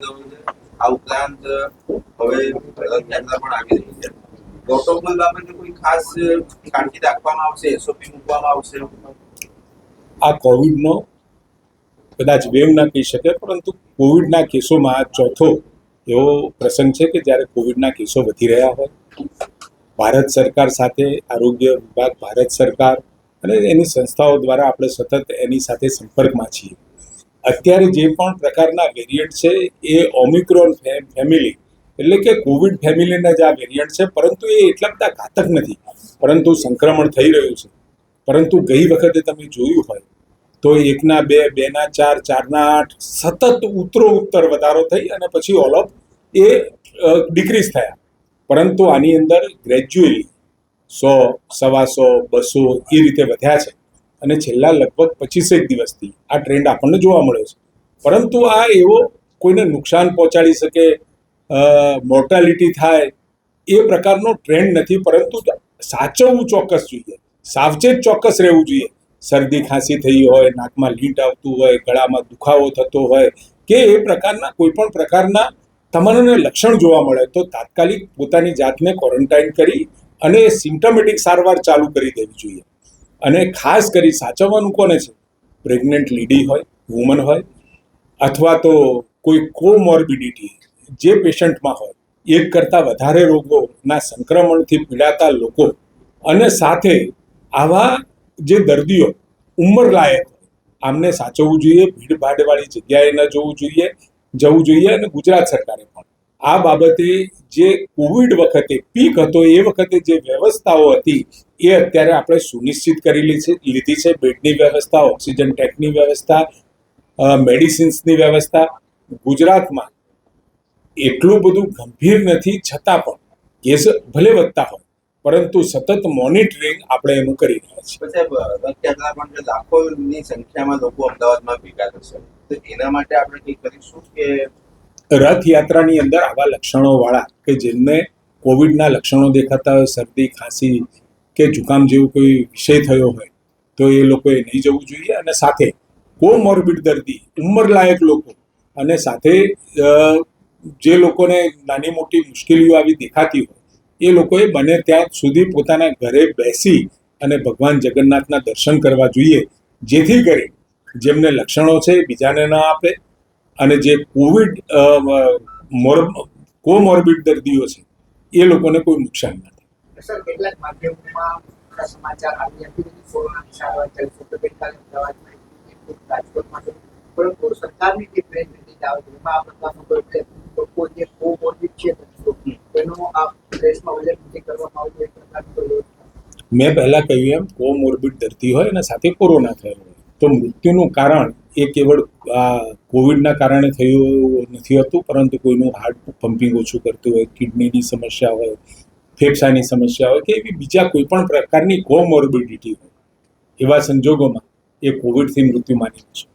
આ ઉપરાંત હવે રથયાત્રા પણ આવી રહી છે. પ્રોટોકોલ બાબતે કોઈ ખાસ કાળજી રાખવામાં આવશે એસઓપી મૂકવામાં આવશે? આ કોવિડનો કદાચ વેવ ના કહી શકે, પરંતુ કોવિડના કેસોમાં ચોથો એવો પ્રસંગ છે કે જ્યારે કોવિડના કેસો વધી રહ્યા હોય. ભારત સરકાર સાથે, આરોગ્ય વિભાગ, ભારત સરકાર અને એની સંસ્થાઓ દ્વારા આપણે સતત એની સાથે સંપર્કમાં છીએ. અત્યારે જે પણ પ્રકારના વેરિયન્ટ છે, એ ઓમિક્રોન ફેમિલી એટલે કે કોવિડ ફેમિલીના જ આ વેરિયન્ટ છે, પરંતુ એ એટલા બધા ઘાતક નથી. પરંતુ સંક્રમણ થઈ રહ્યું છે. પરંતુ ગઈ વખતે તમે જોયું હોય, તો એકના બે, બેના ચાર, ચારના આઠ, સતત ઉત્તરો ઉત્તર વધારો થઈ અને પછી ઓલ ઓફ એ ડિક્રીઝ થયા. પરંતુ આની અંદર ગ્રેજ્યુઅલી સો, સવા સો, બસો એ રીતે વધ્યા છે. અને છેલ્લા લગભગ પચીસેક દિવસથી આ ટ્રેન્ડ આપણને જોવા મળ્યો છે. પરંતુ આ એવો કોઈને નુકસાન પહોંચાડી શકે મોર્ટાલિટી થાય, એ પ્રકારનો ટ્રેન્ડ નથી, પરંતુ સાચવવું ચોક્કસ જોઈએ. સાવચેત ચોક્કસ રહેવું જોઈએ. શરદી ખાંસી થઈ હોય, નાકમાં લીંટ આવતું હોય, ગળામાં દુખાવો થતો હોય, કે એ પ્રકારના કોઈ પણ પ્રકારના તમારાને લક્ષણ જોવા મળે, તો તાત્કાલિક પોતાની જાતને ક્વોરન્ટાઇન કરી અને સિમ્ટમેટિક સારવાર ચાલુ કરી દેવી જોઈએ. અને ખાસ કરી સાચવવાનું કોને છે? પ્રેગ્નન્ટ લેડી હોય વુમન હોય, અથવા તો કોઈ કોમોર્બિડિટી જે પેશન્ટમાં હોય, એક કરતાં વધારે રોગોના સંક્રમણથી પીડાતા લોકો અને સાથે આવા જે દર્દીઓ ઉંમરલાયક આમને સાચવવું જોઈએ, ભીડભાડવાળી જગ્યાએ ન જવું જોઈએ જવું જોઈએ અને ગુજરાત સરકારે પણ આ બાબતે જે કોવિડ વખતે પીક હતો, એ વખતે જે વ્યવસ્થાઓ હતી, એ અત્યારે આપણે સુનિશ્ચિત કરી લીધી છે. બેડની વ્યવસ્થા ઓક્સિજન ટેકની વ્યવસ્થા મેડિસિન્સની વ્યવસ્થા. ગુજરાતમાં એટલું બધું ગંભીર નથી, છતાં પણ કેસ ભલે વધતા હોય, પરંતુ સતત મોનિટરિંગ આપણે એનું કરી રહ્યા છીએ. લાખોની સંખ્યામાં લોકો અમદાવાદમાં ભેગા થશે. તો એના માટે આપણે કંઈક કરીશું કે રથયાત્રાની અંદર આવા લક્ષણોવાળા કે જેમને કોવિડના લક્ષણો દેખાતા હોય, શરદી, ખાંસી કે જુકામ જેવું કોઈ વિષય થયો હોય, તો એ લોકોએ નહીં જવું જોઈએ. અને સાથે કોમોર્બિડ દર્દી, ઉંમરલાયક લોકો અને સાથે જે લોકોને નાની મોટી મુશ્કેલીઓ આવી દેખાતી હોય, એ લોકોએ બને ત્યાં સુધી પોતાના ઘરે બેસી અને ભગવાન જગન્નાથના દર્શન કરવા જોઈએ, જેથી કરી જેમને લક્ષણો છે બીજાને ન આપે અને જે કોવિડ મોર કોમોર્બિડ દર્દીઓ છે એ લોકોને કોઈ નુકસાન ન થાય. સર કેટલાક માધ્યમોમાં સમાચાર આવી હતી કોરોનાની સારવાર ચાલી તો ગઈકાલે અમદાવાદમાં રાજકોટમાં પરંતુ સરકારની જે ટ્રેન રિલીઝ આવે છે એમાં આ પ્રકારનો કોઈ લોકો જે કોમોર્બિડ છે તેનો આ દેશમાં ઉલ્લેખ નથી કરવામાં આવ્યો એ પ્રકારની મેં પહેલા કહ્યું એમ કોમોર્બિડ દર્દી હોય અને સાથે કોરોના થયેલો હોય. તો મૃત્યુનું કારણ એ કેવળ, આ, કોવિડના કારણે થયું નથી હોતું, પરંતુ કોઈનું હાર્ટ પમ્પિંગ ઓછું કરતું હોય, કિડનીની સમસ્યા હોય, ફેફસાની સમસ્યા હોય કે એવી બીજા કોઈ પણ પ્રકારની કોમોર્બિડિટી હોય, એવા સંજોગોમાં એ કોવિડથી મૃત્યુ માની છે.